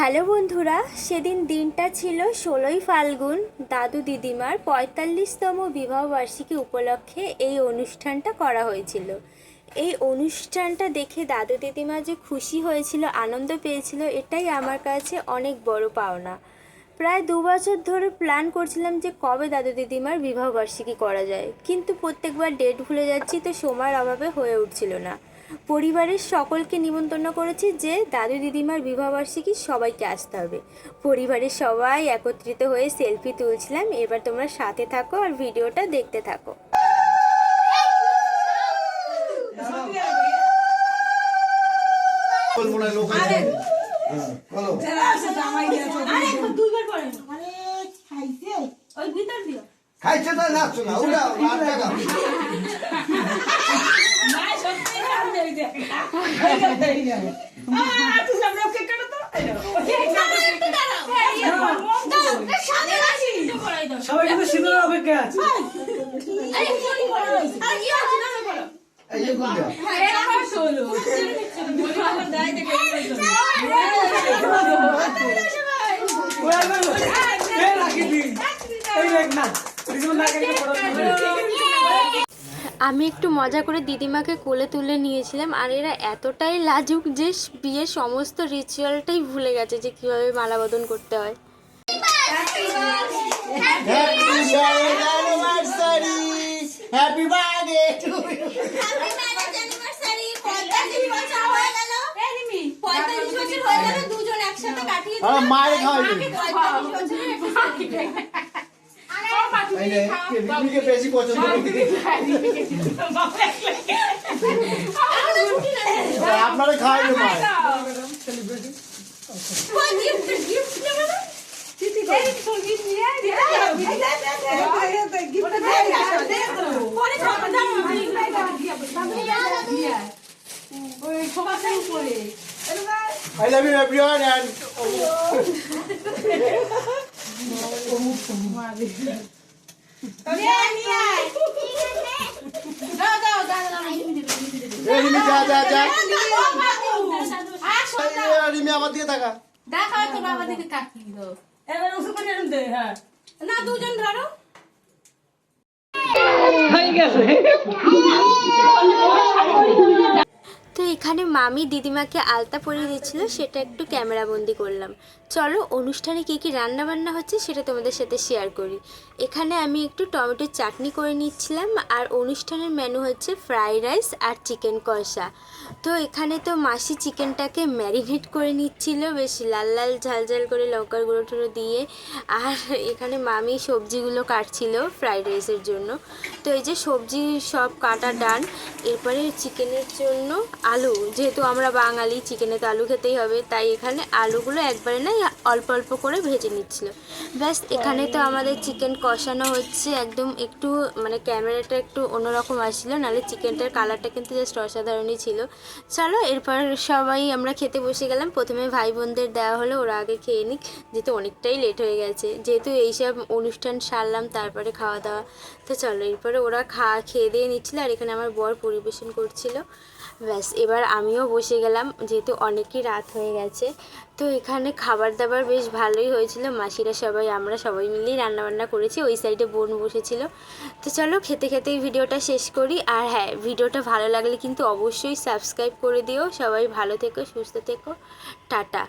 Hello বন্ধুরা, সেদিন দিনটা ছিল ষোলোই ফাল্গুন। দাদু দিদিমার পঁয়তাল্লিশতম বিবাহবার্ষিকী উপলক্ষে এই অনুষ্ঠানটা করা হয়েছিল। এই অনুষ্ঠানটা দেখে দাদু দিদিমা যে খুশি হয়েছিল, আনন্দ পেয়েছিল, এটাই আমার কাছে অনেক বড় পাওনা। প্রায় দু বছর ধরে প্ল্যান করছিলাম যে কবে দাদু দিদিমার বিবাহবার্ষিকী করা যায়। কিন্তু প্রত্যেকবার ডেট ভুলে যাচ্ছি, তো সময়ের অভাবে হয়ে উঠছিল না। পরিবারের সকলকে নিমন্ত্রণ করেছি যে দাদু দিদিমার বিবাহবার্ষিকী সবাইকে আসতে হবে। পরিবারের সবাই একত্রিত হয়ে সেলফি তুলছিলাম। এবার তোমরা সাথে থাকো আর ভিডিওটা দেখতে থাকো। খাইছে তো না সবাই কিন্তু শীতলের অপেক্ষা আছে না না আমি একটু মজা করে দিদিমাকে কোলে তুলে নিয়েছিলাম আর এরা এতটাই লাজুক যে বিয়ের সমস্ত রিচুয়ালটাই ভুলে গেছে যে কীভাবে মালা বদন করতে হয়। হ্যাপি অ্যানিভার্সারি আর মায়ের নে রিমিকে বেশি পছন্দ আপনারা মায়ের I love you everyone and যা রিমি আমার দিকে তাকা এবার ওষুধ করে দে হ্যাঁ না দুজন ধরো হয়ে গেছে। তো এখানে মামি দিদিমাকে আলতা পরিয়ে দিচ্ছিল, সেটা একটু ক্যামেরা বন্দি করলাম। চলো, অনুষ্ঠানে কী কী রান্না বান্না হচ্ছে সেটা তোমাদের সাথে শেয়ার করি। এখানে আমি একটু টমেটোর চাটনি করে নিচ্ছিলাম, আর অনুষ্ঠানের মেনু হচ্ছে ফ্রাইড রাইস আর চিকেন কষা। তো এখানে তো মাসি চিকেনটাকে ম্যারিনেট করে নিচ্ছিল, বেশ লাল লাল, ঝাল ঝাল করে লঙ্কার গুঁড়ো টুড়ো দিয়ে। আর এখানে মামি সবজিগুলো কাটছিল ফ্রাইড রাইসের জন্য। তো এই যে সবজি সব কাটা ডান এরপরে চিকেনের জন্য আলু। যেহেতু আমরা বাঙালি চিকেনে তো আলু খেতেই হবে, তাই এখানে আলুগুলো একবারে না অল্প অল্প করে ভেজে নিচ্ছিল। ব্যাস, এখানে তো আমাদের চিকেন কষানো হচ্ছে একদম একটু মানে ক্যামেরাটা একটু অন্যরকম আসছিল, নাহলে চিকেনটার কালারটা কিন্তু জাস্ট অসাধারণই ছিল। চলো, এরপর সবাই আমরা খেতে বসে গেলাম। প্রথমে ভাই বোনদের দেওয়া হলো, ওরা আগে খেয়ে নিক, যেহেতু অনেকটাই লেট হয়ে গেছে। যেহেতু এইসব অনুষ্ঠান সারলাম, তারপরে খাওয়া দাওয়া। তো চলো, এরপরে ওরা খা, খেয়ে দিয়ে নিচ্ছিল, আর এখানে আমার বর পরিবেশন করছিল। ব্যাস, এবার আমিও বসে গেলাম, যেহেতু অনেকই রাত হয়ে গেছে। তো এখানে খাবার দাবার বেশ ভালোই হয়েছিল, মাসিরা সবাই, আমরা সবাই মিলেই রান্নাবান্না করেছি, ওই সাইডে বোন বসেছিল। তো চলো, খেতে খেতেই ভিডিওটা শেষ করি। আর হ্যাঁ ভিডিওটা ভালো লাগলে কিন্তু অবশ্যই সাবস্ক্রাইব করে দিও। সবাই ভালো থেকো, সুস্থ থেকো। টাটা।